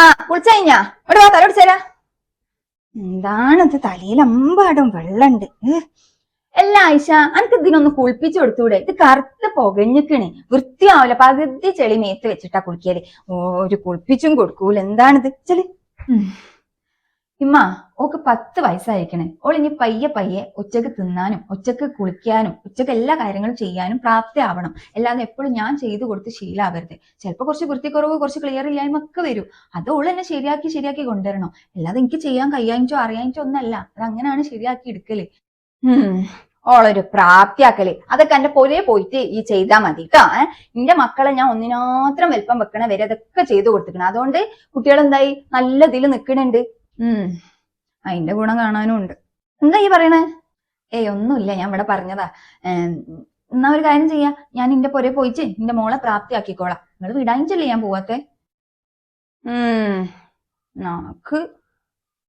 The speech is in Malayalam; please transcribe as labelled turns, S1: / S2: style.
S1: ആ കുളിച്ചു കഴിഞ്ഞാ? ഇവിടെ വാ തല പിടിച്ചേരാ എന്താണത്? തലയിൽ അമ്പാടും വെള്ളണ്ട്. അല്ല ആയിഷ അനക്ക് ഇതിനൊന്ന് കുളിപ്പിച്ചു കൊടുത്തൂടെ? ഇത് കറുത്ത് പുകഞ്ഞിക്കണ്. വൃത്തിയാവില്ല പകുതി ചെളി മേത്ത് വെച്ചിട്ടാ കുളിക്കൽ. ഒരു കുളിപ്പിച്ചും കൊടുക്കൂല. എന്താണിത്? ചെളി. ഇമ്മ ഓക്ക് പത്ത് വയസ്സായിരിക്കണേ. ഓൾ ഇനി പയ്യെ പയ്യെ ഉച്ചയ്ക്ക് തിന്നാനും ഉച്ചയ്ക്ക് കുളിക്കാനും ഉച്ചയ്ക്ക് എല്ലാ കാര്യങ്ങളും ചെയ്യാനും പ്രാപ്തിയാവണം. അല്ലാതെ എപ്പോഴും ഞാൻ ചെയ്തു കൊടുത്ത് ശീലാവരുത്. ചിലപ്പോൾ കുറച്ച് വൃത്തിക്കുറവ് കുറച്ച് ക്ലിയർ ഇല്ലായ്മ ഒക്കെ വരും. അത് ഓൾ എന്നെ ശരിയാക്കി ശരിയാക്കി കൊണ്ടുവരണം. അല്ലാതെ എനിക്ക് ചെയ്യാൻ കഴിയാഞ്ഞിട്ടോ അറിയാഞ്ഞിട്ടോ ഒന്നല്ല. അത് അങ്ങനെയാണ് ശരിയാക്കി എടുക്കൽ. ഓളൊരു പ്രാപ്തിയാക്കൽ. അതൊക്കെ എന്റെ പൊരേ പോയിട്ട് ഈ ചെയ്താൽ മതി. കേട്ടോ എന്റെ മക്കളെ ഞാൻ ഒന്നിനാത്രം വലിപ്പം വെക്കണ വരെ അതൊക്കെ ചെയ്തു കൊടുത്തിക്കണം അതുകൊണ്ട് കുട്ടികൾ എന്തായി നല്ല ഇതിൽ നിൽക്കണുണ്ട് ഉം. അതിന്റെ ഗുണം കാണാനും ഉണ്ട് എന്താ ഈ പറയണേ? ഏയ് ഒന്നുമില്ല. ഞാൻ ഇവിടെ പറഞ്ഞതാ. എന്നാ ഒരു കാര്യം ചെയ്യാ. ഞാൻ നിന്റെ പുരയെ പോയിച്ച് നിന്റെ മോളെ പ്രാപ്തിയാക്കിക്കോളാം. നിങ്ങൾ വിടാഞ്ചല്ലേ ഞാൻ പോവാത്തെ? ഉം നമുക്ക്